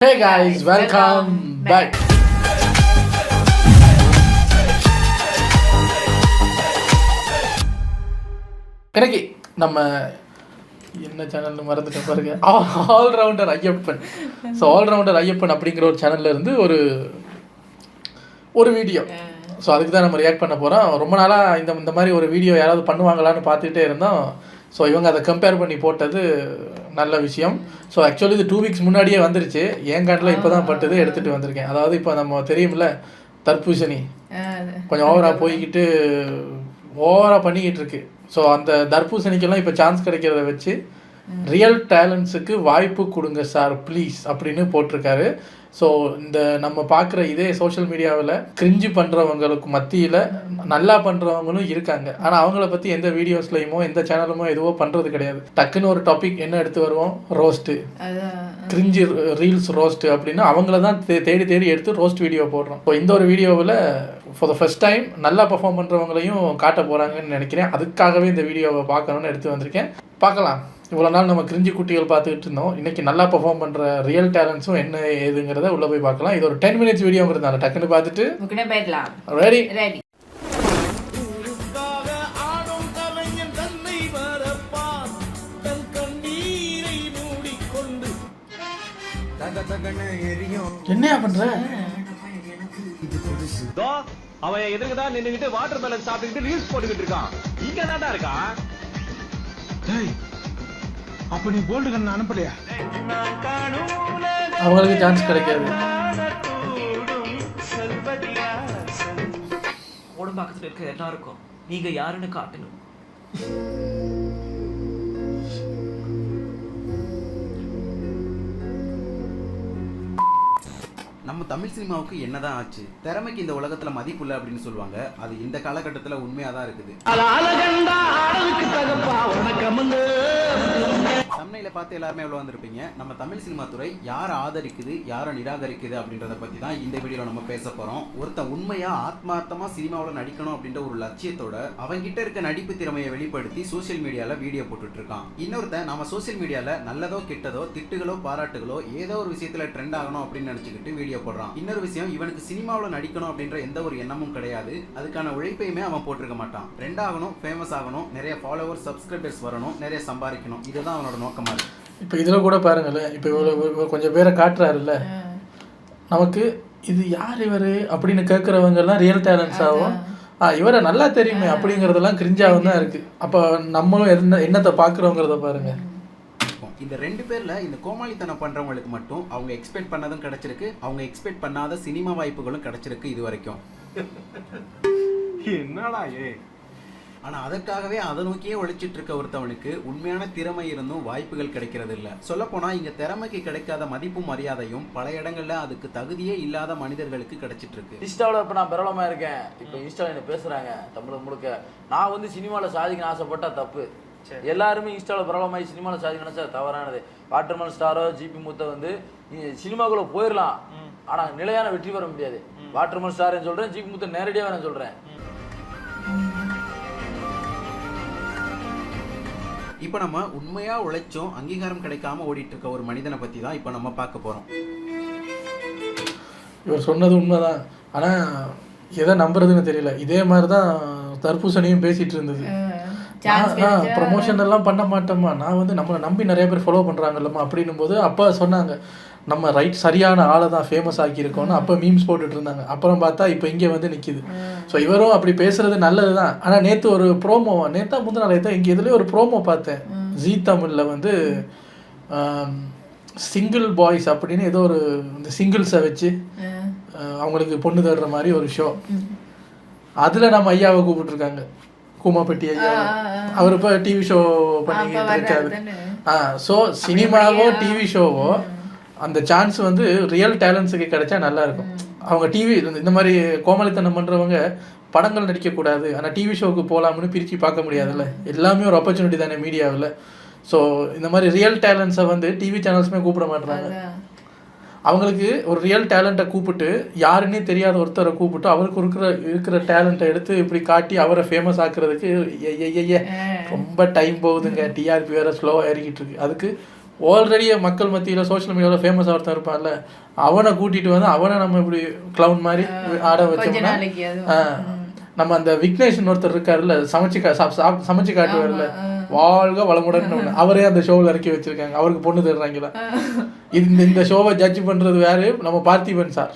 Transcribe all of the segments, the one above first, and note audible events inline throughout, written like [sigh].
Hey guys, welcome back. எனக்கு நம்ம என்ன சேனல்னு மறந்துட்டேன் பாருங்க. Allrounder Ayyappan. So allrounder Ayyappan அப்படிங்கிற ஒரு சேனல்ல இருந்து ஒரு ஒரு வீடியோ ஸோ அதுக்கு தான் நம்ம ரியாக்ட் பண்ண போகிறோம் ரொம்ப நாளாக இந்த இந்த மாதிரி ஒரு வீடியோ யாராவது பண்ணுவாங்களான்னு பார்த்துட்டே இருந்தோம். ஸோ இவங்க அதை கம்பேர் பண்ணி போட்டது நல்ல விஷயம். ஸோ ஆக்சுவலி இது டூ வீக்ஸ் முன்னாடியே வந்துருச்சு. என் காட்டில் இப்போ தான் பட்டது எடுத்துகிட்டு வந்திருக்கேன். அதாவது இப்போ நம்ம தெரியும்ல தர்பூசணி. கொஞ்சம் ஓவராக போய்கிட்டு ஓவராக பண்ணிக்கிட்டு இருக்கு. ஸோ அந்த தர்பூசணிக்கெல்லாம் இப்போ சான்ஸ் கிடைக்கிறத வச்சு ரியல் டேலண்ட்ஸுக்கு வாய்ப்பு கொடுங்க சார் ப்ளீஸ் அப்படின்னு போட்டிருக்காரு. ஸோ இந்த நம்ம பார்க்குற இதே சோஷியல் மீடியாவில் கிரிஞ்சு பண்ணுறவங்களுக்கு மத்தியில் நல்லா பண்ணுறவங்களும் இருக்காங்க. ஆனால் அவங்கள பற்றி எந்த வீடியோஸ்லையுமோ எந்த சேனலுமோ எதுவோ பண்ணுறது கிடையாது. டக்குன்னு ஒரு டாபிக் என்ன எடுத்து வருவோம்? ரோஸ்ட்டு கிரிஞ்சு ரீல்ஸ் ரோஸ்ட் அப்படின்னு அவங்கள தான் தே- தேடி தேடி எடுத்து ரோஸ்ட் வீடியோ போடுறோம். ஸோ இந்த ஒரு வீடியோவில் ஃபார் த ஃபர்ஸ்ட் டைம் நல்லா பெர்ஃபார்ம் பண்ணுறவங்களையும் காட்ட போகிறாங்கன்னு நினைக்கிறேன். அதுக்காகவே இந்த வீடியோவை பார்க்கணும்னு எடுத்து வந்திருக்கேன். பார்க்கலாம். இவ்வளோ நாள் நம்ம கிரிஞ்சி குட்டிகள் பார்த்துக்கிட்டு இருந்தோம். இன்னைக்கு நல்லா பெர்ஃபார்ம் பண்ணுற ரியல் டேலண்ட்ஸும் என்ன ஏதுங்கிறத உள்ளே போய் பார்க்கலாம். இது ஒரு டென் மினிட்ஸ் வீடியோங்கிறதுனால டக்குன்னு பார்த்துட்டு போயிடலாம். ரெடி ரெடி என்னையா பண்ணுற தோ அவன் எதிர்க்கு தான் நின்னுகிட்டு வாட்டர் மெலன் சாப்பிட்டுக்கிட்டு ரீல்ஸ் போட்டுக்கிட்டு இருக்கான். இங்க இருக்கான். அப்ப நீ கோல்டு கண்ணு அனுப்பலையா? அவங்களுக்கு சான்ஸ் கிடைக்காது. ஓடம்பாக்கத்தில் இருக்க எல்லாருக்கும் நீங்க யாருன்னு காட்டணும். நம்ம தமிழ் சினிமாவுக்கு என்னதான் ஆச்சு? திறமைக்கு இந்த உலகத்துல மதிப்பு இல்லை அப்படின்னு சொல்லுவாங்க. அது இந்த காலகட்டத்துல உண்மையா தான் இருக்குது தமிழில் பார்த்து எல்லாருமே எவ்வளோ வந்திருப்பீங்க? நம்ம தமிழ் சினிமா துறை யாரை ஆதரிக்குது யாரை நிராகரிக்குது அப்படின்றத பற்றி தான் இந்த வீடியோவில் நம்ம பேச போகிறோம் ஒருத்தன் உண்மையாக ஆத்மார்த்தமாக சினிமாவில் நடிக்கணும் அப்படின்ற ஒரு லட்சியத்தோட அவன்கிட்ட இருக்க நடிப்பு திறமையை வெளிப்படுத்தி சோஷியல் மீடியாவில் வீடியோ போட்டுட்டு இருக்கான் இன்னொருத்தன் நம்ம சோஷியல் மீடியாவில் நல்லதோ கெட்டதோ திட்டுகளோ பாராட்டுகளோ ஏதோ ஒரு விஷயத்தில் ட்ரெண்ட் ஆகணும் அப்படின்னு நினச்சிக்கிட்டு வீடியோ போடுறான். இன்னொரு விஷயம் இவனுக்கு சினிமாவில் நடிக்கணும் அப்படின்ற எந்த ஒரு எண்ணமும் கிடையாது. அதுக்கான உழைப்பையுமே அவன் போட்டிருக்க மாட்டான். ட்ரெண்ட் ஆகணும் ஃபேமஸ் ஆகணும் நிறைய ஃபாலோவர் சப்ஸ்கிரைபர்ஸ் வரணும் நிறைய சம்பாதிக்கணும். இதுதான் அவனோட நோக்கமா இருக்கு. இப்போ இதில் கூட பாருங்களேன் இப்போ இவ்வளோ கொஞ்சம் பேரை காட்டுறாருல்ல. நமக்கு இது யார் இவர் அப்படின்னு கேட்குறவங்க எல்லாம் ரியல் டேலண்ட்ஸ் ஆகும் ஆ இவரை நல்லா தெரியுமே அப்படிங்கிறதெல்லாம் கிரிஞ்சாகவும் தான் இருக்குது அப்போ நம்மளும் என்ன என்னத்தை பார்க்குறோங்கிறத பாருங்க. இருக்கும். இந்த ரெண்டு பேர்ல இந்த கோமாளித்தனம் பண்றவங்களுக்கு மட்டும் அவங்க எக்ஸ்பெக்ட் பண்ணதும் கிடைச்சிருக்கு அவங்க எக்ஸ்பெக்ட் பண்ணாத சினிமா வாய்ப்புகளும் கிடைச்சிருக்கு இது வரைக்கும். [laughs] என்னடா ஏ ஆனா அதற்காகவே அதை நோக்கியே உழைச்சிட்டு இருக்க ஒருத்தவனுக்கு உண்மையான திறமை இருந்தும் வாய்ப்புகள் கிடைக்கிறது இல்ல சொல்ல போனா இங்க திறமைக்கு கிடைக்காத மதிப்பும் மரியாதையும் பல இடங்கள்ல அதுக்கு தகுதியே இல்லாத மனிதர்களுக்கு கிடைச்சிட்டு இருக்கு இன்ஸ்டாவில் இப்போ நான் பிரபலமாக இருக்கேன். இப்போ இன்ஸ்டாவில் என்ன பேசுகிறாங்க தமிழ் முழுக்க. நான் வந்து சினிமாவில் சாதிக்கணும் ஆசைப்பட்டா தப்பு. எல்லாருமே இன்ஸ்டாவில் பிரபலமாகி சினிமாவில் சாதிக்கணும் சார் தவறானது. வாட்டர்மன் ஸ்டாரோ ஜிபி முத்த வந்து சினிமாக்குள்ளே போயிடலாம் ஆனால் நிலையான வெற்றி பெற முடியாது. வாட்டர்மன் ஸ்டார்னு சொல்கிறேன் ஜிபி முத்த நேரடியாக நான் சொல்கிறேன் இப்ப நம்ம உண்மையா உழைச்சும் அங்கீகாரம் கிடைக்காம ஓடிட்டு இருக்க ஒரு மனிதனை பத்தி தான் இப்ப நம்ம பார்க்க போறோம். இவர் சொன்னது உண்மைதான். ஆனால் எதை நம்புறதுன்னு தெரியல. இதே மாதிரி தான் தர்பூசணியும் பேசிட்டு இருந்தது. ப்ரமோஷன் எல்லாம் பண்ண மாட்டோமா? நான் வந்து நம்மளை நம்பி நிறைய பேர் ஃபாலோ பண்ணுறாங்கல்லம்மா அப்படின்னும் போது அப்போ சொன்னாங்க. நம்ம ரைட் சரியான ஆளை தான் ஃபேமஸ் ஆக்கியிருக்கோம்னு அப்போ மீம்ஸ் போட்டுட்டு இருந்தாங்க. அப்புறம் பார்த்தா இப்போ இங்கே வந்து நிற்கிது ஸோ இவரும் அப்படி பேசுறது நல்லது தான். ஆனால் நேற்று ஒரு ப்ரோமோ நேத்தா முந்தின நாளே தான் இங்கே இதுலேயே ஒரு ப்ரோமோ பார்த்தேன். ஜீ தமிழில் வந்து சிங்கிள் பாய்ஸ் அப்படின்னு ஏதோ ஒரு இந்த சிங்கிள்ஸை வச்சு அவங்களுக்கு பொண்ணு தேடுற மாதிரி ஒரு ஷோ அதில் நம்ம ஐயாவை கூப்பிட்டுருக்காங்க. கூமாப்பட்டி ஐயா அவர் இப்போ டிவி ஷோ பண்ணிக்கிட்டு இருக்காரு. ஆ ஸோ சினிமாவோ டிவி ஷோவோ அந்த சான்ஸ் வந்து ரியல் டேலண்ட்ஸுக்கு கிடைச்சா நல்லா இருக்கும். அவங்க டிவி இந்த மாதிரி கோமலித்தனம் பண்ணுறவங்க படங்கள் நடிக்கக்கூடாது. ஆனால் டிவி ஷோவுக்கு போகலாம்னு பிரித்து பார்க்க முடியாதுல்ல. எல்லாமே ஒரு ஆப்பர்ச்சுனிட்டி தானே மீடியாவில். ஸோ இந்த மாதிரி ரியல் டேலண்ட்ஸை வந்து டிவி சேனல்ஸுமே கூப்பிட மாட்றாங்க. அவங்களுக்கு ஒரு ரியல் டேலண்ட்டை கூப்பிட்டு யாருன்னே தெரியாத ஒருத்தரை கூப்பிட்டு அவருக்கு இருக்கிற இருக்கிற டேலண்ட்டை எடுத்து இப்படி காட்டி அவரை ஃபேமஸ் ஆக்குறதுக்கு ரொம்ப டைம் போகுதுங்க. டிஆர்பி வேற ஸ்லோவாக ஏறிக்கிட்டு இருக்கு. அதுக்கு ஆல்ரெடி மக்கள் மத்தியில் சோஷியல் மீடியாவில் ஃபேமஸ் ஒருத்தன் இருப்பான்ல அவனை கூட்டிட்டு வந்து அவனை நம்ம இப்படி க்ளவுன் மாதிரி ஆட வச்சோம்னா நம்ம அந்த விக்னேஷன் ஒருத்தர் இருக்காருல்ல சமைச்சு சமைச்சு காட்டுவார்ல. வாழ்க வளமுடன். அவரே அந்த ஷோவில் இறக்கி வச்சிருக்காங்க. அவருக்கு பொண்ணு தர்றாங்க தான் இந்த இந்த ஷோவை ஜட்ஜ் பண்றது யாரு நம்ம பார்த்திபன் சார்.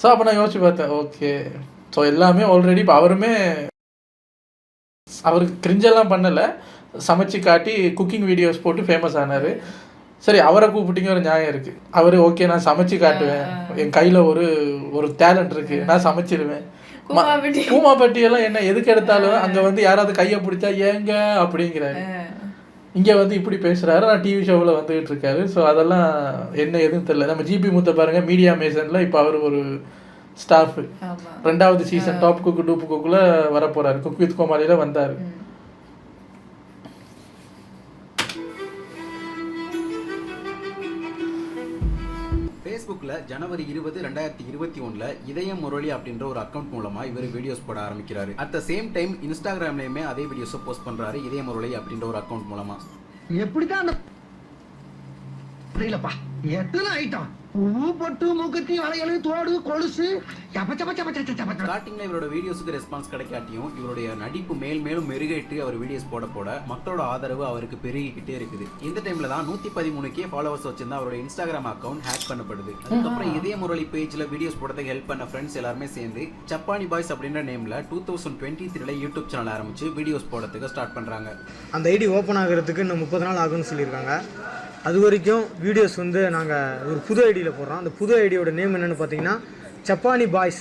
ஸோ அப்போ நான் யோசிச்சு பார்த்தேன். ஓகே ஸோ எல்லாமே ஆல்ரெடி இப்போ அவருமே அவருக்கு கிரிஞ்செல்லாம் பண்ணலை. சமைச்சு காட்டி குக்கிங் வீடியோஸ் போட்டு ஃபேமஸ் ஆனார். சரி அவரை கூப்பிட்டீங்க ஒரு நியாயம் இருக்குது அவர் ஓகே நான் சமைச்சு காட்டுவேன். என் கையில் ஒரு ஒரு டேலண்ட் இருக்குது நான் சமைச்சிருவேன். கூமாப்பட்டி. எல்லாம் என்ன எதுக்கு எடுத்தாலும் அங்கே வந்து யாராவது கையை பிடிச்சா ஏங்க அப்படிங்கிறாரு. இங்கே வந்து இப்படி பேசுகிறாரு நான் டிவி ஷோவில் வந்துகிட்டு இருக்காரு. ஸோ அதெல்லாம் என்ன எதுவும் தெரியல. நம்ம ஜிபி முத்த பாருங்க. மீடியா மேசனில் இப்போ அவர் ஒரு ஸ்டாஃப் ரெண்டாவது சீசன் டாப் குக்கு டூப் குக்குல வர போறாரு குக் வித் கோமாளியில வந்தாரு. ஃபேஸ்புக்கில் ஜனவரி இருபது ரெண்டாயிரத்தி இருபத்தி ஒன்றில் இதய முரளி அப்படின்ற ஒரு அக்கௌண்ட் மூலமாக இவர் வீடியோஸ் போட ஆரம்பிக்கிறாரு. அட் த சேம் டைம் இன்ஸ்டாகிராம்லேயுமே அதே வீடியோஸை போஸ்ட் பண்ணுறாரு இதய முரளி அப்படின்ற ஒரு அக்கௌண்ட் மூலமாக எப்படிதான் அந்த புரியலப்பா. எத்தனை ஐட்டம் பூ பொட்டு மூக்குத்தி வளையல் தோடு கொலுசு. ஸ்டார்டிங்ல இவரோட வீடியோஸுக்கு ரெஸ்பான்ஸ் கிடைக்காட்டியும் இவருடைய நடிப்பு மேல் மேலும் மெருகேட்டு அவர் வீடியோஸ் போட போட மக்களோட ஆதரவு அவருக்கு பெருகிக்கிட்டே இருக்குது. இந்த டைம்ல தான் நூத்தி பதிமூணு கே ஃபாலோவர்ஸ் வச்சிருந்தா அவரோட இன்ஸ்டாகிராம் அக்கௌண்ட் ஹேக் பண்ணப்படுது. அதுக்கப்புறம் இதய முரளி பேஜ்ல வீடியோஸ் போடுறதுக்கு ஹெல்ப் பண்ண ஃப்ரெண்ட்ஸ் எல்லாருமே சேர்ந்து சப்பானி பாய்ஸ் அப்படின்ற நேம்ல டூ தௌசண்ட் டுவெண்ட்டி த்ரீல யூடியூப் சேனல் ஆரம்பிச்சு வீடியோஸ் போடுறதுக்கு ஸ்டார்ட் பண்றாங்க. அந்த ஐடி ஓப்பன் ஆகிறதுக்கு இன்னும் முப்பது நாள் ஆகும்னு சொல்லியிருக்காங்க. அது வரைக்கும் வீடியோஸ் வந்து நாங்கள் ஒரு புது ஐடியில் போடுறோம். அந்த புது ஐடியோட நேம் என்னென்னு பார்த்தீங்கன்னா சப்பானி பாய்ஸ்.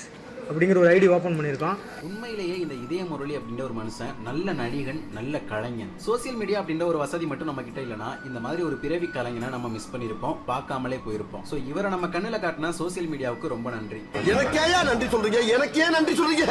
அப்படிங்கிற ஒரு ஐடி ஓப்பன் பண்ணியிருக்கோம் உண்மையிலேயே இந்த இதய முரளி அப்படின்ற ஒரு மனுஷன் நல்ல நடிகன் நல்ல கலைஞன். சோசியல் மீடியா அப்படின்ற ஒரு வசதி மட்டும் நம்ம கிட்ட இல்லைன்னா இந்த மாதிரி ஒரு பிறவி கலைஞனை நம்ம மிஸ் பண்ணியிருப்போம் பார்க்காமலே போயிருப்போம். ஸோ இவரை நம்ம கண்ணில் காட்டினா சோசியல் மீடியாவுக்கு ரொம்ப நன்றி. எனக்கேயா நன்றி சொல்றீங்க? எனக்கே நன்றி சொல்றீங்க?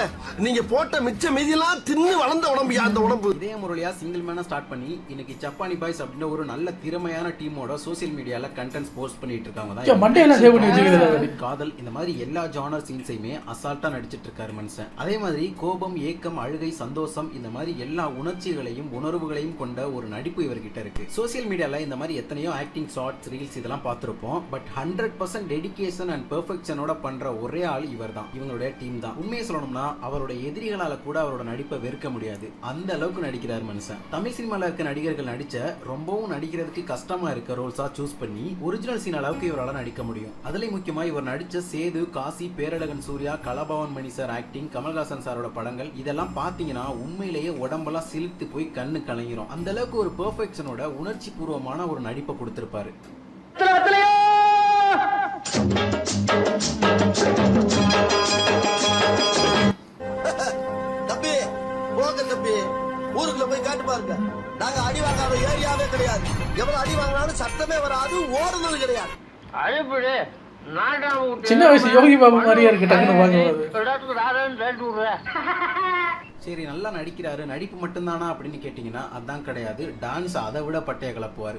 நீங்க போட்ட மிச்ச மீதியெல்லாம் தின்னு வளர்ந்த உடம்பு அந்த உடம்பு. இதய முரளியா சிங்கிள் மேனா ஸ்டார்ட் பண்ணி இன்னைக்கு ஜப்பானி பாய்ஸ் அப்படின்ற ஒரு நல்ல திறமையான டீமோட சோசியல் மீடியால கண்டென்ட்ஸ் போஸ்ட் பண்ணிட்டு இருக்காங்க அவரு. காதல் இந்த மாதிரி எல்லா ஜானர் சீன்ஸையுமே அசால்ட்டா நடிச்சிட்டு இருக்காரு மனுஷன். அதே மாதிரி கோபம் ஏக்கம் அழுகை சந்தோஷம் இந்த மாதிரி எல்லா உணர்ச்சிகளையும் உணர்வுகளையும் கொண்ட ஒரு நடிப்பு இவர்கிட்ட இருக்கு. சோசியல் மீடியாவில் இந்த மாதிரி எத்தனையோ ஆக்டிங் ஷார்ட்ஸ் ரீல்ஸ் இதெல்லாம் பார்த்துருப்போம். But hundred percent dedication and பெர்ஃபெக்ஷனோட பண்ற ஒரே ஆள் இவர் தான் இவங்களுடைய டீம் தான். உண்மையை சொல்லணும்னா அவருடைய எதிரிகளால் கூட அவரோட நடிப்பை வெறுக்க முடியாது. அந்த அளவுக்கு நடிக்கிறார் மனுஷன். தமிழ் சினிமாவில் இருக்க நடிகர்கள் நடிச்ச ரொம்பவும் நடிக்கிறதுக்கு கஷ்டமா இருக்க ரோல்ஸா சூஸ் பண்ணி ஒரிஜினல் சீன் அளவுக்கு இவரால் நடிக்க முடியும். அதுலேயும் முக்கியமா இவர் நடிச்ச சேது காசி பேரழகன் சூர்யா கலாபவன் மணி சார் ஆக்டிங் கமல்ஹாசன் சாரோட படங்கள் இதெல்லாம் பாத்தீங்கன்னா உண்மையிலேயே உடம்பெல்லாம் சிலிர்த்து போய் கண்ணு கலங்கிரும். அந்த அளவுக்கு ஒரு பெர்ஃபெக்ஷனோட உணர்ச்சி பூர்வமான ஒரு நடிப்பை கொடுத்திருப்பாரு. [laughs] ஊருக்குள்ள போய் காட்டு பாருங்க. நாங்க அடி வாங்காத ஏரியாவே கிடையாது. எவ்வளவு அடி வாங்கினாலும் சத்தமே வராது ஓடுனது கிடையாது. சின்ன வயசு யோகி பாபு மாதிரியே இருக்கு டக்குன்னு பார்க்கும்போது சரி நல்லா நடிக்கிறாரு. நடிப்பு மட்டும்தானா அப்படின்னு கேட்டீங்கன்னா அதான் கிடையாது. டான்ஸ் அதை விட பட்டைய கலப்புவாரு.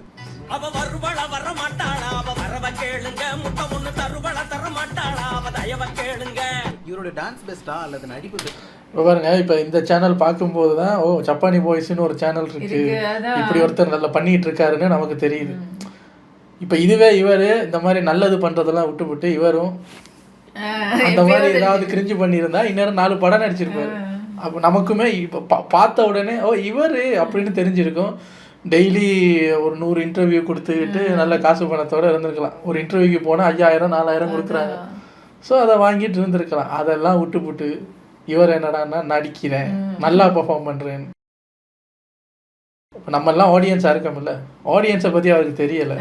அவ வருவள வர மாட்டாளா அவ வரவ கேளுங்க. முட்டை ஒண்ணு தருவள தர மாட்டாளா அவ தயவ கேளுங்க. இவரோட டான்ஸ் பெஸ்டா அல்லது நடிப்பு இப்போ பாருங்க இப்போ இந்த சேனல் பார்க்கும்போது தான் ஓ ஜப்பானி பாய்ஸ்னு ஒரு சேனல் இருக்கு. இப்படி ஒருத்தர் நல்லா பண்ணிட்டு இருக்காருன்னு நமக்கு தெரியுது. இப்போ இதுவே இவர் இந்த மாதிரி நல்லது பண்றதெல்லாம் விட்டுவிட்டு இவரும் அந்த மாதிரி ஏதாவது கிரிஞ்சு பண்ணியிருந்தா இந்நேரம் நாலு படம் நடிச்சிருப்பாரு. அப்போ நமக்குமே இப்போ பா- பார்த்த உடனே ஓ இவர் அப்படின்னு தெரிஞ்சிருக்கும். டெய்லி ஒரு நூறு இன்டர்வியூ கொடுத்துக்கிட்டு நல்ல காசு பணத்தோட இருந்திருக்கலாம். ஒரு இன்டர்வியூக்கு போனால் ஐயாயிரம் நாலாயிரம் கொடுக்குறாங்க. ஸோ அதை வாங்கிட்டு இருந்திருக்கலாம். அதெல்லாம் விட்டுப்புட்டு இவர் என்னடான்னா நடிக்கிறேன். நல்லா பெர்ஃபார்ம் பண்ணுறேன் இப்போ நம்ம எல்லாம் ஆடியன்ஸாக இருக்கோம்ல ஆடியன்ஸை பற்றி அவருக்கு தெரியலை.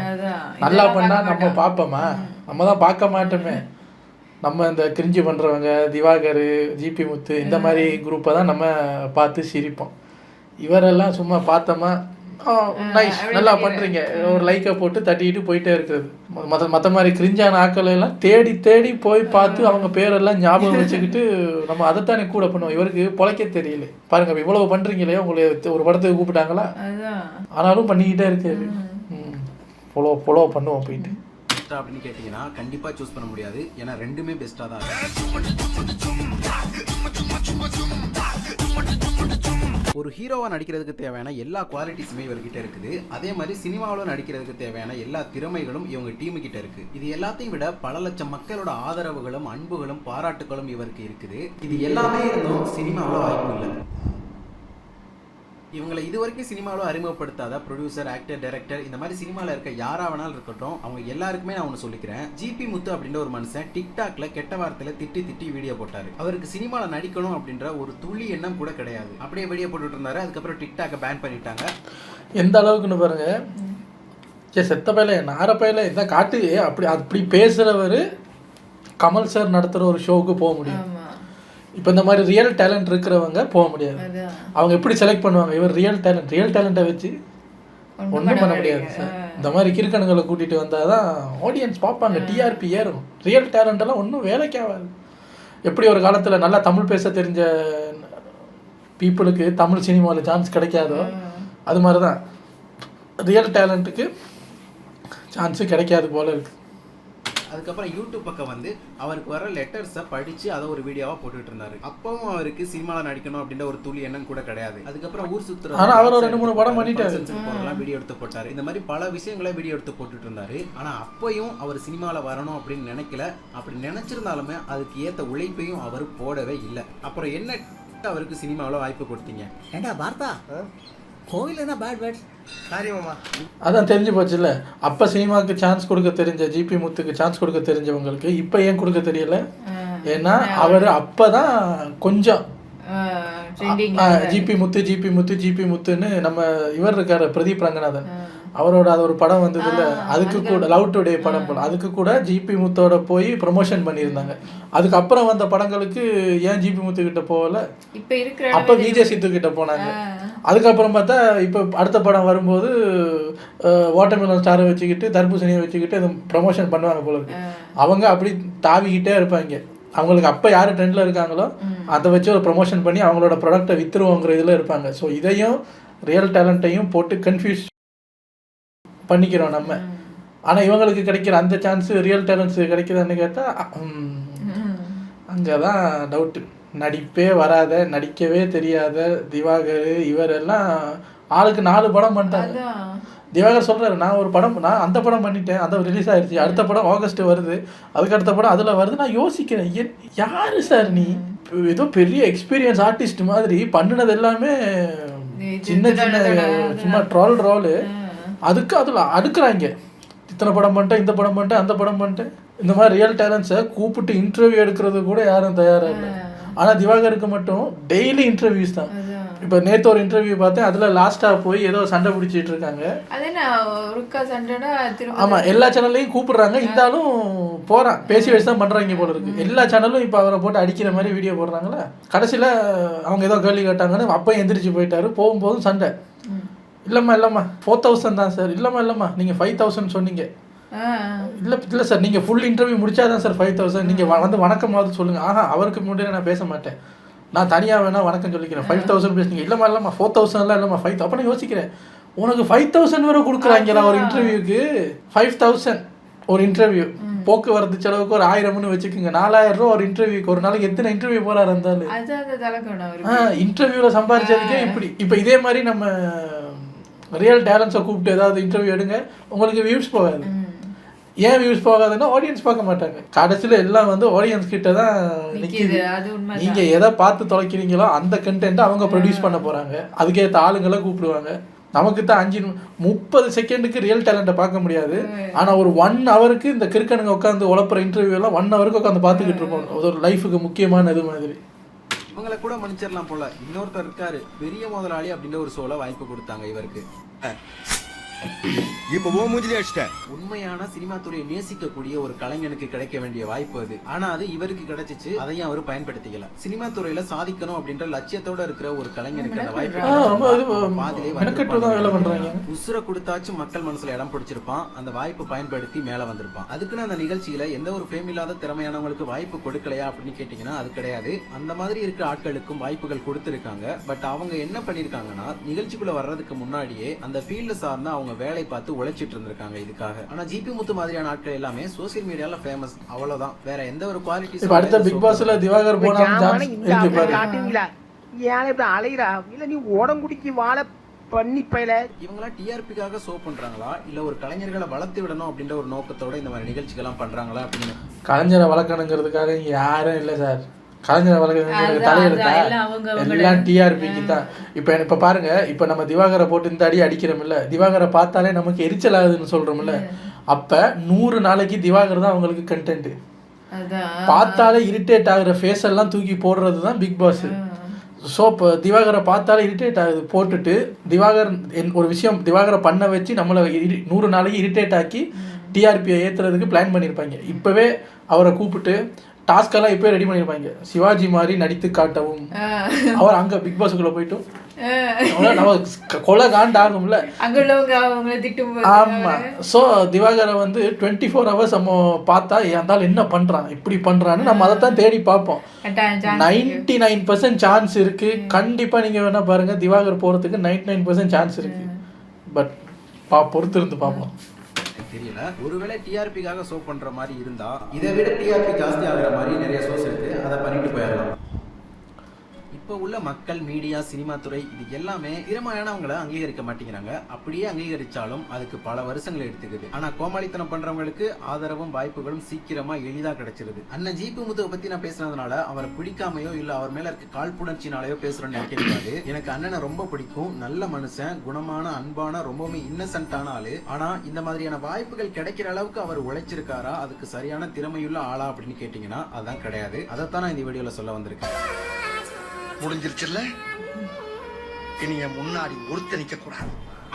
நல்லா பண்ணா நம்ம. பார்ப்போமா? நம்ம தான் பார்க்க மாட்டோமே. நம்ம இந்த கிரிஞ்சு பண்றவங்க திவாகர் ஜிபி முத்து இந்த மாதிரி குரூப்பை தான் நம்ம பார்த்து சிரிப்போம். இவரெல்லாம் சும்மா பார்த்தோமா? நல்லா பண்றீங்க. ஒரு லைக்கை போட்டு தட்டிட்டு போயிட்டே இருக்கிறது. மற்ற மற்ற மாதிரி கிரிஞ்சான ஆட்கள் எல்லாம் தேடி தேடி போய் பார்த்து அவங்க பேரெல்லாம் ஞாபகம் வச்சுக்கிட்டு [laughs] நம்ம அதைத்தானே கூட பண்ணுவோம். இவருக்கு பொழைக்க தெரியல. பாருங்க இவ்வளவு பண்றீங்களே உங்களை ஒரு படத்துக்கு கூப்பிட்டாங்களா? ஆனாலும் பண்ணிக்கிட்டே இருக்காரு ம். ஃபாலோ ஃபாலோ பண்ணுவோம் போயிட்டு. பெஸ்ட்டா அப்படின்னு கேட்டிங்கன்னா கண்டிப்பாக சூஸ் பண்ண முடியாது. ஏன்னா ரெண்டுமே பெஸ்ட்டாக தான் இருக்கும். ஒரு ஹீரோவா நடிக்கிறதுக்கு தேவையான எல்லா குவாலிட்டிஸுமே இவர்கிட்ட இருக்குது. அதே மாதிரி சினிமாவில் நடிக்கிறதுக்கு தேவையான எல்லா திறமைகளும் இவங்க டீமு கிட்ட இருக்கு. இது எல்லாத்தையும் விட பல லட்சம் மக்களோட ஆதரவுகளும் அன்புகளும் பாராட்டுகளும் இவருக்கு இருக்குது. இது எல்லாமே இருந்தும் சினிமாவில் வாய்ப்பு இல்லை. இவங்களை இது வரைக்கும் சினிமாவில் அறிமுகப்படுத்தாத ப்ரொடியூசர் ஆக்டர் டைரக்டர் இந்த மாதிரி சினிமாவில் இருக்க யாரா வேணாலும் இருக்கட்டும் அவங்க எல்லாருக்குமே நான் ஒன்று சொல்லிக்கிறேன். ஜிபி முத்து அப்படின்ற ஒரு மனுஷன் டிக்டாக்ல கெட்ட வார்த்தையில திட்டி திட்டி வீடியோ போட்டாரு. அவருக்கு சினிமாவில் நடிக்கணும் அப்படின்ற ஒரு துளி எண்ணம் கூட கிடையாது. அப்படியே வீடியோ போட்டுட்டு இருந்தாரு. அதுக்கப்புறம் டிக்டாக்கை பேன் பண்ணிட்டாங்க. எந்த அளவுக்குன்னு பாருங்க. ஏ செத்த பையில நார பையில இந்த காட்டு. அப்படி அப்படி பேசுகிறவர் கமல் சார் நடத்துகிற ஒரு ஷோவுக்கு போக முடியும். இப்போ இந்த மாதிரி ரியல் டேலண்ட் இருக்கிறவங்க போக முடியாது. அவங்க எப்படி செலக்ட் பண்ணுவாங்க? இவர் ரியல் டேலண்ட் ரியல் டேலண்ட்டை வச்சு ஒன்றும் பண்ண முடியாது. சார் இந்த மாதிரி கிறுக்கணுங்களை கூட்டிகிட்டு வந்தால் தான் ஆடியன்ஸ் பார்ப்பாங்க டிஆர்பி ஏறும். ரியல் டேலண்ட் எல்லாம் ஒன்றும் வேலைக்கு ஆகாது. எப்படி ஒரு காலத்தில் நல்லா தமிழ் பேச தெரிஞ்ச பீப்புளுக்கு தமிழ் சினிமாவில் சான்ஸ் கிடைக்காதோ அது மாதிரி தான் ரியல் டேலண்ட்டுக்கு சான்ஸு கிடைக்காது போல இருக்குது அதுக்கப்புறம் யூடியூப் பக்கம் வந்து அவருக்கு வர லெட்டர்ஸை படிச்சு அதை ஒரு வீடியோவா போட்டுட்டு இருந்தாரு. அப்பவும் அவருக்கு சினிமாவில் நடிக்கணும் அப்படின்ற ஒரு துளி எண்ணம் கூட கிடையாது. அதுக்கப்புறம் ஊர் சுத்துற ஆனா அவர் ஒரு ரெண்டு மூணு படம் பண்ணிட்டாரு. போறதெல்லாம் வீடியோ எடுத்து போட்டாரு. இந்த மாதிரி பல விஷயங்களை வீடியோ எடுத்து போட்டுட்டு இருந்தாரு. ஆனா அப்பயும் அவர் சினிமாவில் வரணும் அப்படின்னு நினைக்கல. அப்படி நினைச்சிருந்தாலுமே அதுக்கு ஏத்த உழைப்பையும் அவர் போடவே இல்லை. அப்புறம் என்ன அவருக்கு சினிமாவில் வாய்ப்பு கொடுத்தீங்க? ஏண்டா பார்த்தா கோவில் என்ன பேட் பேட் அதான் தெரிஞ்சு போச்சுல்ல. அப்போ சினிமாவுக்கு சான்ஸ் கொடுக்க தெரிஞ்ச ஜிபி முத்துக்கு சான்ஸ் கொடுக்க தெரிஞ்சவங்களுக்கு இப்போ ஏன் கொடுக்க தெரியல? ஏன்னா அவர் அப்போ தான் கொஞ்சம் trending GP Muthu GP Muthu GP முத்துன்னு நம்ம இவர் இருக்காரு பிரதீப் ரங்கநாதன். அவரோட அது ஒரு படம் வந்தது இல்ல. அதுக்கு கூட லவ் டுடே படம் போல. அதுக்கு கூட ஜிபி முத்தோட போய் ப்ரொமோஷன் பண்ணியிருந்தாங்க. அதுக்கப்புறம் வந்த படங்களுக்கு ஏன் ஜிபி முத்து கிட்ட போகல? அப்போ விஜய் சித்து கிட்ட போனாங்க. அதுக்கப்புறம் பார்த்தா இப்போ அடுத்த படம் வரும்போது வாட்டர்மெலன் ஸ்டாரை வச்சுக்கிட்டு தர்பூசணியை வச்சுக்கிட்டு அது ப்ரமோஷன் பண்ணுவாங்க போல அவங்க அப்படி தாவிக்கிட்டே இருப்பாங்க. அவங்களுக்கு அப்போ யார் ட்ரெண்டில் இருக்காங்களோ அதை வச்சு ஒரு ப்ரொமோஷன் பண்ணி அவங்களோட ப்ராடக்ட்டை வித்துருவோங்கிற இதில் இருப்பாங்க. ஸோ இதையும் ரியல் டேலண்ட்டையும் போட்டு கன்ஃபியூஸ் பண்ணிக்கிறோம் நம்ம. ஆனால் இவங்களுக்கு கிடைக்கிற அந்த சான்ஸ் ரியல் டேலண்ட்ஸ் கிடைக்குதான்னு கேட்டால் அங்கே தான் டவுட்டு நடிப்பே வராத நடிக்கவே தெரியாத திவாகர் இவர் எல்லாம் ஆளுக்கு நாலு படம் பண்ணிட்டாங்க. திவாகர் சொல்றாரு நான் ஒரு படம் நான் அந்த படம் பண்ணிட்டேன் அந்த ரிலீஸ் ஆயிடுச்சு அடுத்த படம் ஆகஸ்ட் வருது அதுக்கு அடுத்த படம் அதில் வருது நான் யோசிக்கிறேன் என் யாரு சார் நீ? ஏதோ பெரிய எக்ஸ்பீரியன்ஸ் ஆர்டிஸ்ட் மாதிரி பண்ணினது எல்லாமே சின்ன சின்ன சும்மா ட்ரால் ரோலு அதுக்கு அதில் அடுக்குறாங்க. இத்தனை படம் பண்ணிட்டேன் இந்த படம் பண்ணிட்டேன் அந்த படம் பண்ணிட்டேன். இந்த மாதிரி ரியல் டேலண்ட்ஸை கூப்பிட்டு இன்டர்வியூ எடுக்கிறது கூட யாரும் தயாராக இல்லை. ஆனால் திவாகருக்கு மட்டும் டெய்லி இன்டர்வியூஸ் தான். இப்போ நேற்று ஒரு இன்டர்வியூ பார்த்தேன் அதில் லாஸ்ட்டாக போய் ஏதோ சண்டை பிடிச்சிட்டு இருக்காங்க. அது நான் ஒருக்கா சண்டைனா திரும்ப ஆமா எல்லா சேனல்லையும் கூப்பிடுறாங்க. இருந்தாலும் போறான். பேசி வச்சு தான் பண்றாங்க போல இருக்கு. எல்லா சேனலும் இப்போ அவரை போட்டு அடிக்கிற மாதிரி வீடியோ போடுறாங்களா? கடைசியில அவங்க ஏதோ கேள்வி கேட்டாங்கன்னு அப்போ எந்திரிச்சு போயிட்டாரு. போகும்போதும் சண்டை. இல்லம்மா இல்லம்மா. ஃபோர் தௌசண்ட் தான் சார் இல்லம்மா இல்லம்மா. நீங்க ஃபைவ் தௌசண்ட் சொன்னீங்க. இல்ல இல்ல சார் நீங்க ஃபுல் இன்டர்வியூ முடிச்சாதான் சார் ஃபைவ் தௌசண்ட் நீங்க வ- வந்து வணக்கமாவது சொல்லுங்க. ஆஹா அவருக்கு முன்னாடி நான் பேச மாட்டேன். நான் தனியா வேணா வணக்கம் சொல்லிக்கிறேன். ஃபைவ் தௌசண்ட் பேசுனீங்க. இல்லம்மா இல்லம்மா. ஃபோர் தௌசண்ட்லாம் இல்லம்மா. ஃபைவ் அப்போ நான் யோசிக்கிறேன். உனக்கு ஃபைவ் தௌசண்ட் வரை கொடுக்குறாங்களா ஒரு இன்டர்வியூக்கு ஃபைவ் தௌசண்ட் ஒரு இன்டர்வியூ போக்குவரத்து செலவுக்கு ஒரு ஆயிரம்னு வச்சுக்கோங்க. நாலாயிரம் ரூபா ஒரு இன்டர்வியூக்கு ஒரு நாளைக்கு எத்தனை இன்டர்வியூ போறாரு இருந்தாலும் இன்டர்வியூல சம்பாதிச்சதுக்கே இப்படி. இப்போ இதே மாதிரி நம்ம ரியல் டேலண்ட்ஸை கூப்பிட்டு ஏதாவது இன்டர்வியூ எடுங்க உங்களுக்கு வியூஸ் போகாது. ஏன் வியூஸ் போகாதுன்னா ஆடியன்ஸ் பார்க்க மாட்டாங்க. கடைசியில் எல்லாம் வந்து ஆடியன்ஸ் கிட்ட தான் நிக்குது. நிக்குது. அது உண்மை நீங்க எதை பார்த்து தொலைக்கிறீங்களோ அந்த கண்டென்ட் அவங்க ப்ரொடியூஸ் பண்ண போறாங்க. அதுக்கேற்ற ஆளுங்களை கூப்பிடுவாங்க. நமக்கு தான் அஞ்சு முப்பது செகண்டுக்கு ரியல் டேலண்ட்டை பார்க்க முடியாது. ஆனா ஒரு ஒன் ஹவருக்கு இந்த கிறுக்கனுங்க உட்காந்து உழப்புற இன்டர்வியூ எல்லாம் ஒன் ஹவருக்கு உட்காந்து பார்த்துக்கிட்டு இருப்போம் ஒரு லைஃபுக்கு முக்கியமான இது மாதிரி. இவங்களை கூட மன்னிச்சிடலாம் போல. இன்னொருத்தர் இருக்காரு பெரிய முதலாளி அப்படின்ற ஒரு சோலை வாய்ப்பு கொடுத்தாங்க இவருக்கு. இப்ப ஓ மூஞ்சிலே அடிச்சிட்டேன். உண்மையான சினிமா துறையை நேசிக்கக்கூடிய ஒரு கலைஞனுக்கு கிடைக்க வேண்டிய வாய்ப்பு அது. ஆனா அது இவருக்கு கிடைச்சிச்சு அதையும் அவர் பயன்படுத்திக்கல. சினிமா துறையில சாதிக்கணும் அப்படின்ற லட்சியத்தோட இருக்கிற ஒரு கலைஞனுக்கு அந்த வாய்ப்பு உசுர கொடுத்தாச்சும் மக்கள் மனசுல இடம் பிடிச்சிருப்பான். அந்த வாய்ப்பு பயன்படுத்தி மேல வந்திருப்பான். அதுக்குன்னு அந்த நிகழ்ச்சியில எந்த ஒரு ஃபேம் இல்லாத திறமையானவங்களுக்கு வாய்ப்பு கொடுக்கலையா அப்படின்னு கேட்டீங்கன்னா அது கிடையாது. அந்த மாதிரி இருக்கிற ஆட்களுக்கும் வாய்ப்புகள் கொடுத்திருக்காங்க. பட் அவங்க என்ன பண்ணிருக்காங்கன்னா நிகழ்ச்சிக்குள்ள வர்றதுக்கு முன்னாடியே அந்த ஃபீல்டு சார்ந்த அவங்க வேலை பார்த்து உழைச்சிட்டு இருந்திருக்காங்க இதுக்காக. ஆனா ஜிபி முத்து மாதிரியான ஆட்கள் எல்லாமே சோசியல் மீடியால ஃபேமஸ் அவ்வளவுதான். வேற எந்த ஒரு குவாலிட்டி இப்ப அடுத்த பிக் பாஸ்ல திவாகர் போனா காட்டுவீங்களா? ஏன் இப்படி அலைகிறா இல்ல நீ உடம்புடிக்கு வாழ பண்ணி பயில. இவங்களா டிஆர்பிக்காக ஷோ பண்றாங்களா? இல்ல ஒரு கலைஞர்களை வளர்த்து விடணும் அப்படின்ற ஒரு நோக்கத்தோட இந்த மாதிரி நிகழ்ச்சிகள்லாம் பண்றாங்களா அப்படின்னு. கலைஞரை வளர்க்கணுங்கிறதுக்காக யாரும் இல்லை சார். கலைஞரை அதான், தலையெழுத்தா? எல்லாம் டிஆர்பிக்கு தான். இப்போ இப்போ பாருங்க இப்போ நம்ம திவாகரை போட்டு இந்த அடி அடிக்கிறோம்ல திவாகரை பார்த்தாலே நமக்கு எரிச்சல் ஆகுதுன்னு சொல்றோம்ல அப்ப நூறு நாளைக்கு திவாகர் தான் அவங்களுக்கு கண்டென்ட் பார்த்தாலே இரிட்டேட் ஆகுற ஃபேஸ் எல்லாம் தூக்கி போடுறது தான் பிக் பாஸ் ஸோ இப்போ திவாகரை பார்த்தாலே இரிட்டேட் ஆகுது. போட்டுட்டு திவாகர் என்- ஒரு விஷயம் திவாகரை பண்ண வச்சு நம்மளை நூறு நாளைக்கு இரிட்டேட் ஆக்கி டிஆர்பியை ஏற்றுறதுக்கு பிளான் பண்ணியிருப்பாங்க இப்போவே அவரை கூப்பிட்டு டாஸ்கெல்லாம் இப்போவே ரெடி பண்ணியிருப்பாங்க சிவாஜி மாதிரி நடித்து காட்டவும். அவர் அங்கே பிக் பாஸுக்குள்ளே போயிட்டும். நம்ம கொலை காண்ட் ஆகும்ல அங்க உள்ளவங்க அவங்கள திட்டும் போது ஆமா. ஸோ திவாகரை வந்து டுவெண்ட்டி ஃபோர் ஹவர்ஸ் நம்ம பார்த்தா இருந்தாலும் என்ன பண்றான்? இப்படி பண்றான்னு நம்ம அதை தான் தேடி பார்ப்போம். நைன்டி நைன் பர்சன்ட் சான்ஸ் இருக்கு. கண்டிப்பா நீங்க வேணா பாருங்க திவாகர் போறதுக்கு நைன்டி நைன் பர்சன்ட் சான்ஸ் இருக்கு பட் பா பொறுத்து இருந்து பார்ப்போம். தெரியல. ஒருவேளை டிஆர்பிக்காக ஷோ பண்ற மாதிரி இருந்தா இதை விட டிஆர்பி ஜாஸ்தி ஆகுற மாதிரி நிறைய ஷோஸ் இருக்கு. அதை பண்ணிட்டு போயிடலாம். இப்போ உள்ள மக்கள் மீடியா சினிமா துறை இது எல்லாமே திறமையானவங்களை அங்கீகரிக்க மாட்டேங்கிறாங்க. அப்படியே அங்கீகரிச்சாலும் அதுக்கு பல வருஷங்கள் எடுத்துக்குது. ஆனா கோமாளித்தனம் பண்றவங்களுக்கு ஆதரவும் வாய்ப்புகளும் சீக்கிரமா எளிதா கிடைச்சிருது. அண்ணன் ஜிபி முத்துவை பத்தி நான் பேசுனதுனால அவரை பிடிக்காமையோ இல்ல அவர் மேல இருக்க காழ்ப்புணர்ச்சினாலயோ பேசுறேன்னு நினைக்கக்கூடாது எனக்கு அண்ணனை ரொம்ப பிடிக்கும். நல்ல மனுஷன் குணமான அன்பான ரொம்பவுமே இன்னசென்ட்டான ஆளு. ஆனா இந்த மாதிரியான வாய்ப்புகள் கிடைக்கிற அளவுக்கு அவர் உழைச்சிருக்காரா அதுக்கு சரியான திறமையுள்ள ஆளா அப்படின்னு கேட்டீங்கன்னா அதான் கிடையாது. அதைத்தான் நான் இந்த வீடியோல சொல்ல வந்திருக்கேன். முடிஞ்சிருச்சுல்ல? இனி என் முன்னாடி ஒருத்த நிக்க கூடாது.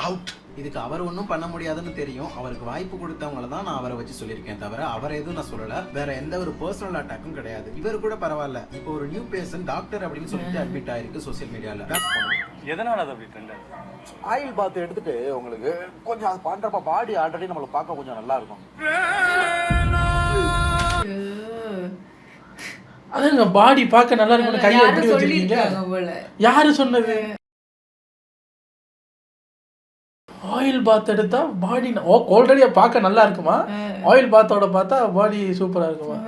அவுட் இதுக்கு அவர் ஒன்றும் பண்ண முடியாதுன்னு தெரியும். அவருக்கு வாய்ப்பு கொடுத்தவங்கள தான் நான் அவரை வச்சு சொல்லியிருக்கேன் தவிர அவரை எதுவும் நான் சொல்லல. வேற எந்த ஒரு பர்சனல் அட்டாக்கும் கிடையாது. இவர் கூட பரவாயில்ல. இப்போ ஒரு நியூ பேஷன் டாக்டர் அப்படின்னு சொல்லிட்டு அட்மிட் ஆயிருக்கு சோசியல் மீடியால எதனால அது அப்படி ட்ரெண்ட் ஆயில் பாத் எடுத்துட்டு உங்களுக்கு கொஞ்சம் அது பண்றப்ப பாடி ஆல்ரெடி நம்மளுக்கு பார்க்க கொஞ்சம் நல்லா இருக்கும். அதுங்க பாடி பார்க்க நல்லா இருக்கும்னு கையை எப்படி வச்சிருக்கீங்க? யாரு சொன்னது? ஆயில் பாத் எடுத்தா பாடி ஆல்ரெடி பார்க்க நல்லா இருக்குமா? ஆயில் பாத்தோட பார்த்தா பாடி சூப்பரா இருக்குமா?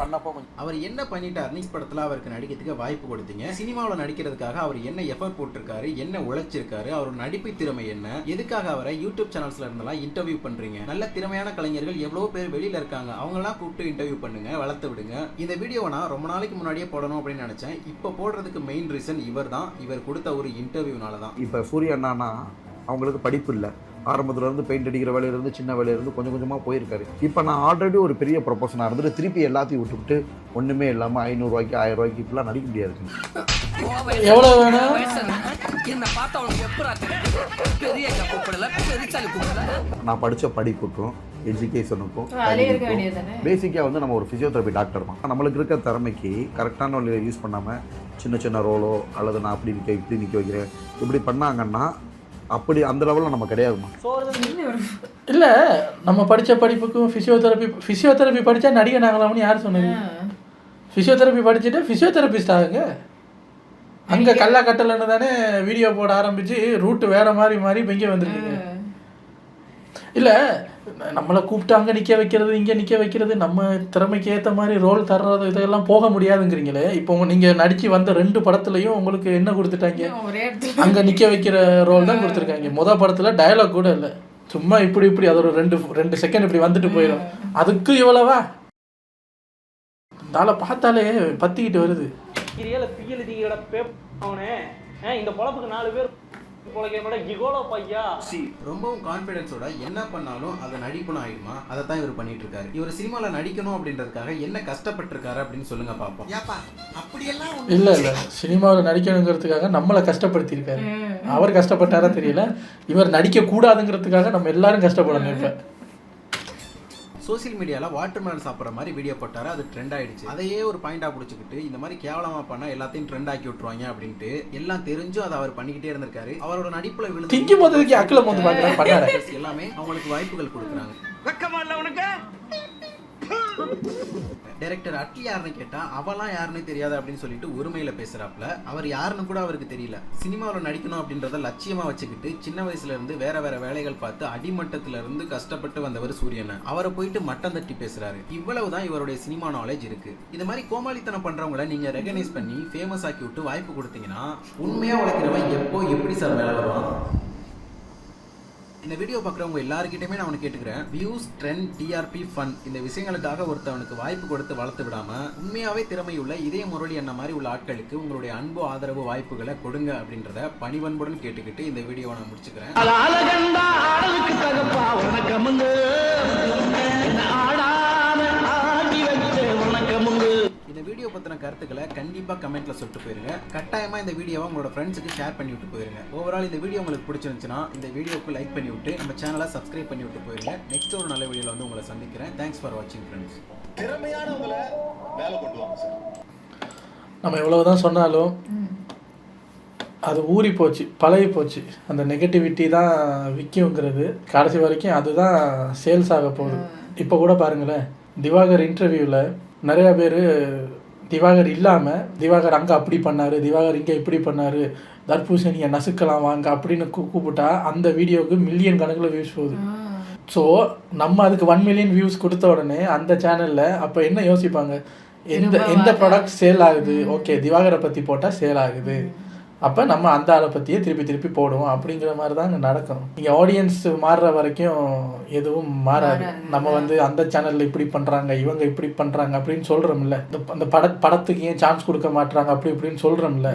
பண்ணப்போ கொஞ்சம் அவர் என்ன பண்ணிட்டார்? நீஸ் படத்துல அவருக்கு நடிக்கிறதுக்கு வாய்ப்பு கொடுத்தீங்க. சினிமாவில் நடிக்கிறதுக்காக அவர் என்ன எஃபர்ட் போட்டிருக்காரு? என்ன உழைச்சிருக்காரு? அவரோட நடிப்பு திறமை என்ன? எதுக்காக அவரை யூடியூப் சேனல்ஸ்ல இருந்தெல்லாம் இன்டர்வியூ பண்றீங்க? நல்ல திறமையான கலைஞர்கள் எவ்வளவு பேர் வெளியில இருக்காங்க. அவங்கெல்லாம் கூப்பிட்டு இன்டர்வியூ பண்ணுங்க வளர்த்து விடுங்க. இந்த வீடியோவை நான் ரொம்ப நாளைக்கு முன்னாடியே போடணும் அப்படின்னு நினைச்சேன். இப்போ போடுறதுக்கு மெயின் ரீசன் இவர் தான் இவர் கொடுத்த ஒரு இன்டர்வியூனால தான் இப்போ சூர்யா அண்ணானா அவங்களுக்கு படிப்பு இல்லை. ஆரம்பத்துல இருந்து பெயிண்ட் அடிக்கிற வேலையில இருந்து சின்ன வேலையில இருந்து கொஞ்சம் கொஞ்சமாக போயிருக்காரு. இப்போ நான் ஆல்ரெடி ஒரு பெரிய ப்ரொபோஷனாக இருந்துட்டு திருப்பி எல்லாத்தையும் விட்டுவிட்டு ஒன்றுமே இல்லாமல் ஐநூறுரூவாய்க்கு ஆயிரம் ரூபாய்க்கு இப்படிலாம் நடிக்க முடியாது. எவ்வளவு வேணும்? நான் படித்த படிப்புக்கும் எஜுகேஷனுக்கும் பேசிக்காக வந்து நம்ம ஒரு ஃபிசியோதெரபி டாக்டர் தான். நம்மளுக்கு இருக்க திறமைக்கு கரெக்டான வழியில் யூஸ் பண்ணாமல் சின்ன சின்ன ரோலோ அல்லது நான் அப்படி நிற்க இப்படி நிற்க வைக்கிறேன் இப்படி பண்ணாங்கன்னா அப்படி அந்த லெவலில் நம்ம கிடையாதுமா இல்ல நம்ம படிச்ச படிப்புக்கும் பிசியோதெரபி பிசியோதெரபி படிச்சா நடிகன் ஆகலாம்னு யார் சொன்னது? பிசியோதெரபி படிச்சுட்டு பிசியோதெரபிஸ்ட் ஆகுங்க. அங்க கல்லா கட்டலன்னு தானே வீடியோ போட ஆரம்பிச்சு ரூட் வேற மாதிரி மாறி இப்ப இங்க வந்திருக்கீங்க இல்ல நம்மளை கூப்பிட்டு அங்க நிக்க வைக்கிறது இங்க நிக்க வைக்கிறது நம்ம திறமைக்கு ஏத்த மாதிரி ரோல் தர்றது இதெல்லாம் போக முடியாதுங்கிறீங்களே? இப்போ உங்க- நீங்க நடிச்சு வந்த ரெண்டு படத்துலயும் உங்களுக்கு என்ன கொடுத்துட்டாங்க? அங்க நிக்க வைக்கிற ரோல் தான் கொடுத்துருக்காங்க. முத படத்துல டயலாக் கூட இல்ல. சும்மா இப்படி இப்படி அது ஒரு ரெண்டு ரெண்டு செகண்ட் இப்படி வந்துட்டு போயிடும். அதுக்கு இவ்வளவா? நாளை பார்த்தாலே பத்திக்கிட்டு வருது. இந்த பொழப்புக்கு நாலு பேர் இகோலோ பையா? ரொம்பவும் கான்ஃபிடன்ஸோட என்ன பண்ணாலும் அதை நடிப்புன்னு ஆயிடுமா? அதை தான் இவர் பண்ணிட்டு இருக்காரு இவர் சினிமாவில் நடிக்கணும் அப்படின்றதுக்காக என்ன கஷ்டப்பட்டிருக்காரு அப்படின்னு சொல்லுங்க பார்ப்போம் ஏப்பா அப்படியெல்லாம் இல்ல இல்ல. சினிமாவில் நடிக்கணுங்கிறதுக்காக நம்மளை கஷ்டப்படுத்தியிருக்காரு. அவர் கஷ்டப்பட்டாரா தெரியல. இவர் நடிக்க கூடாதுங்கிறதுக்காக நம்ம எல்லாரும் கஷ்டப்படணும் இப்ப. சோசியல் மீடியாவில் வாட்டர் மேலன் சாப்பிட்ற மாதிரி வீடியோ போட்டாரு. அது ட்ரெண்ட் ஆயிடுச்சு. அதையே ஒரு பாயிண்டா பிடிச்சிக்கிட்டு இந்த மாதிரி கேவலமா பண்ணா எல்லாத்தையும் ட்ரெண்ட் ஆக்கி விட்டுருவாங்க அப்படின்ட்டு எல்லாம் தெரிஞ்சும் அதை அவர் பண்ணிக்கிட்டே இருந்திருக்காரு. அவரோட நடிப்புல விழுந்து எல்லாமே அவங்களுக்கு வாய்ப்புகள் கொடுக்குறாங்க. வெக்கமா இல்ல உனக்கு? டைரக்டர் அட்லி யாருன்னு கேட்டா அவெல்லாம் யாருன்னு தெரியாது அப்படின்னு சொல்லிட்டு ஒருமையில பேசுறாப்ல அவர் யாருன்னு கூட அவருக்கு தெரியல. சினிமாவில் நடிக்கணும் அப்படின்றத லட்சியமா வச்சுக்கிட்டு சின்ன வயசுல இருந்து வேற வேற வேலைகள் பார்த்து அடிமட்டத்துல இருந்து கஷ்டப்பட்டு வந்தவர் சூரியன். அவரை போயிட்டு மட்டம் தட்டி பேசுறாரு. இவ்வளவுதான் இவருடைய சினிமா நாலேஜ் இருக்கு. இது மாதிரி கோமாளித்தனம் பண்றவங்கள நீங்க ரெகனைஸ் பண்ணி ஃபேமஸ் ஆக்கி விட்டு வாய்ப்பு கொடுத்தீங்கன்னா உண்மையா உழைக்கிறவன் எப்போ எப்படி சார் மேல வருவான்? இந்த வீடியோ பார்க்குறவங்க எல்லாருக்கிட்டையுமே நான் அவனை கேட்டுக்கிறேன். வியூஸ் ட்ரெண்ட் டிஆர்பி ஃபன் இந்த விஷயங்களுக்காக ஒருத்தவனுக்கு வாய்ப்பு கொடுத்து வளர்த்து விடாம உண்மையாவே திறமையுள்ள இதய முரளி என்ன மாதிரி உள்ள ஆட்களுக்கு உங்களுடைய அன்பு ஆதரவு வாய்ப்புகளை கொடுங்க அப்படின்றத பணிவன்புடன் கேட்டுக்கிட்டு இந்த வீடியோவை நான் முடிச்சுக்கிறேன். வீடியோ பத்தின கருத்துக்களை கண்டிப்பா கமெண்ட்ல சொல்லிட்டு போயிருங்க. கட்டாயமா இந்த வீடியோவை உங்களோட ஃப்ரெண்ட்ஸுக்கு ஷேர் பண்ணி விட்டு போயிருங்க. ஓவரால் இந்த வீடியோ உங்களுக்கு பிடிச்சிருந்துச்சுன்னா இந்த வீடியோக்கு லைக் பண்ணி விட்டு நம்ம சேனலை சப்ஸ்கிரைப் பண்ணி விட்டு போயிருங்க. நெக்ஸ்ட் ஒரு நல்ல வீடியோல வந்து உங்களை சந்திக்கிறேன். தேங்க்ஸ் ஃபார் வாட்சிங் ஃப்ரெண்ட்ஸ் திறமையானவங்களை மேல கொண்டு வாங்க சார் நம்ம எவ்வளவுதான் சொன்னாலும் அது ஊறி போச்சு பழகி போச்சு. அந்த நெகட்டிவிட்டி தான் விற்குங்கிறது கடைசி வரைக்கும் அதுதான் சேல்ஸ் ஆக போகுது. இப்போ கூட பாருங்களேன் திவாகர் இன்டர்வியூவில் நிறையா பேர் திவாகர் இல்லாமல் திவாகர் அங்கே அப்படி பண்ணார் திவாகர் இங்கே இப்படி பண்ணார் தர்பூசணியை நசுக்கலாம் வாங்க அப்படின்னு கூப்பிட்டா அந்த வீடியோவுக்கு மில்லியன் கணக்கில் வியூஸ் போகுது. ஸோ நம்ம அதுக்கு ஒன் மில்லியன் வியூஸ் கொடுத்த உடனே அந்த சேனலில் அப்போ என்ன யோசிப்பாங்க? எந்த எந்த. ப்ராடக்ட் சேல் ஆகுது? ஓகே திவாகரை பற்றி போட்டால் சேல் ஆகுது. அப்போ நம்ம அந்த ஆளை பற்றியே திருப்பி திருப்பி போடுவோம் அப்படிங்கிற மாதிரி தான் இங்கே நடக்கும். இங்கே ஆடியன்ஸ் மாறுற வரைக்கும் எதுவும் மாறாது. நம்ம வந்து அந்த சேனலில் இப்படி பண்ணுறாங்க இவங்க இப்படி பண்ணுறாங்க அப்படின்னு சொல்கிறோம்ல இந்த அந்த பட படத்துக்கு ஏன் சான்ஸ் கொடுக்க மாட்றாங்க அப்படி இப்படின்னு சொல்கிறோம்ல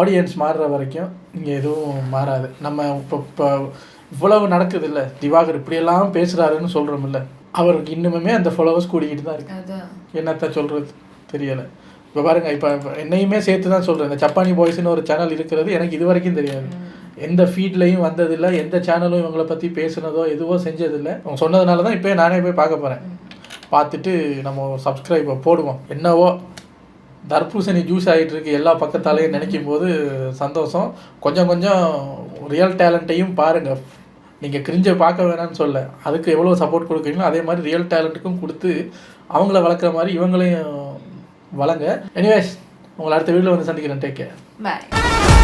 ஆடியன்ஸ் மாறுற வரைக்கும் இங்கே எதுவும் மாறாது. நம்ம இப்போ இப்போ இவ்வளவு நடக்குது இல்லை திவாகர் இப்படியெல்லாம் பேசுகிறாருன்னு சொல்கிறோம்ல அவருக்கு இன்னுமுமே அந்த ஃபாலோவர்ஸ் கூடிக்கிட்டு தான் இருக்கு. என்னத்த சொல்கிறது தெரியலை. இப்போ பாருங்க இப்போ என்னையுமே சேர்த்து தான் சொல்கிறேன் இந்த சப்பானி பாய்ஸ்னு ஒரு சேனல் இருக்கிறது எனக்கு இது வரைக்கும் தெரியாது. எந்த ஃபீட்லையும் வந்ததில்லை எந்த சேனலும் இவங்களை பற்றி பேசுனதோ எதுவோ செஞ்சதில்லை. அவங்க சொன்னதுனால தான் இப்போ நானே போய் பார்க்க போகிறேன் பார்த்துட்டு நம்ம சப்ஸ்கிரைப் போடுவோம். என்னவோ தர்பூசணி ஜூஸ் ஆகிட்டு இருக்கு எல்லா பக்கத்தாலேயும் நினைக்கும் போது சந்தோஷம். கொஞ்சம் கொஞ்சம் ரியல் டேலண்ட்டையும் பாருங்கள் நீங்கள் கிரிஞ்சை பார்க்க வேணாம்னு சொல்ல. அதுக்கு எவ்வளோ சப்போர்ட் கொடுக்குறீங்களோ அதே மாதிரி ரியல் டேலண்ட்டுக்கும் கொடுத்து அவங்கள வளர்க்குற மாதிரி இவங்களையும் வழங்க. எனிவேஸ் உங்களை அடுத்த வீடியோவில் வந்து சந்திக்கிறேன். Take care bye